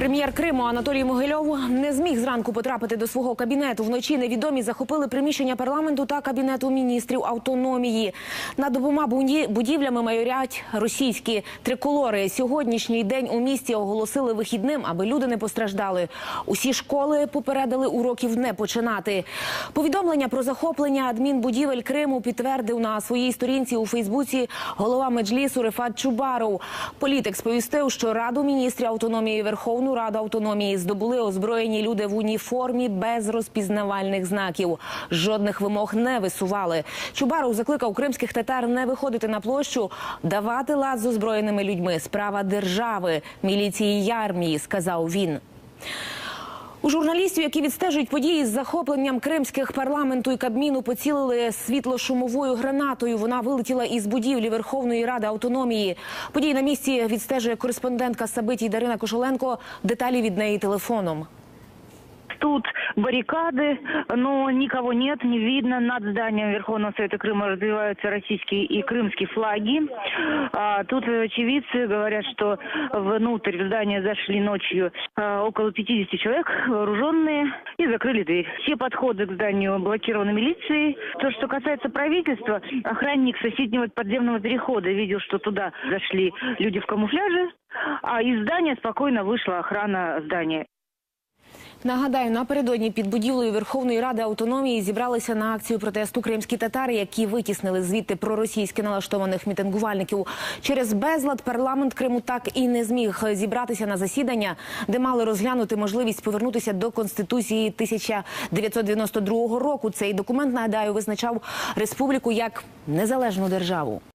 Прем'єр Криму Анатолій Могильов не зміг зранку потрапити до свого кабінету. Вночі невідомі захопили приміщення парламенту та кабінету міністрів автономії. Над обома будівлями майорять російські триколори. Сьогоднішній день у місті оголосили вихідним, аби люди не постраждали. Усі школи попередили уроків не починати. Повідомлення про захоплення адмінбудівель Криму підтвердив на своїй сторінці у Фейсбуці голова меджлісу Рефат Чубаров. Політик сповістив, що Раду міністрів автономії Верховну Раду автономії здобули озброєні люди в уніформі без розпізнавальних знаків. Жодних вимог не висували. Чубаров закликав кримських татар не виходити на площу, давати лад з озброєними людьми. Справа держави, міліції й армії, сказав він. Журналістів, які відстежують події з захопленням кримських парламенту і кабміну, поцілили світло-шумовою гранатою. Вона вилетіла із будівлі Верховної Ради автономії. Події на місці відстежує кореспондентка Сабитій Дарина Кошеленко. Деталі від неї телефоном. Тут баррикады, но никого нет, не видно. Над зданием Верховного Совета Крыма развиваются российские и крымские флаги. А, тут очевидцы говорят, что внутрь в здание зашли ночью а, около 50 человек, вооруженные, и закрыли дверь. Все подходы к зданию блокированы милицией. То, что касается правительства, охранник соседнего подземного перехода видел, что туда зашли люди в камуфляже, а из здания спокойно вышла охрана здания. Нагадаю, напередодні під будівлею Верховної Ради автономії зібралися на акцію протесту кримські татари, які витіснили звідти проросійськи налаштованих мітингувальників. Через безлад парламент Криму так і не зміг зібратися на засідання, де мали розглянути можливість повернутися до конституції 1992 року. Цей документ нагадаю визначав республіку як незалежну державу.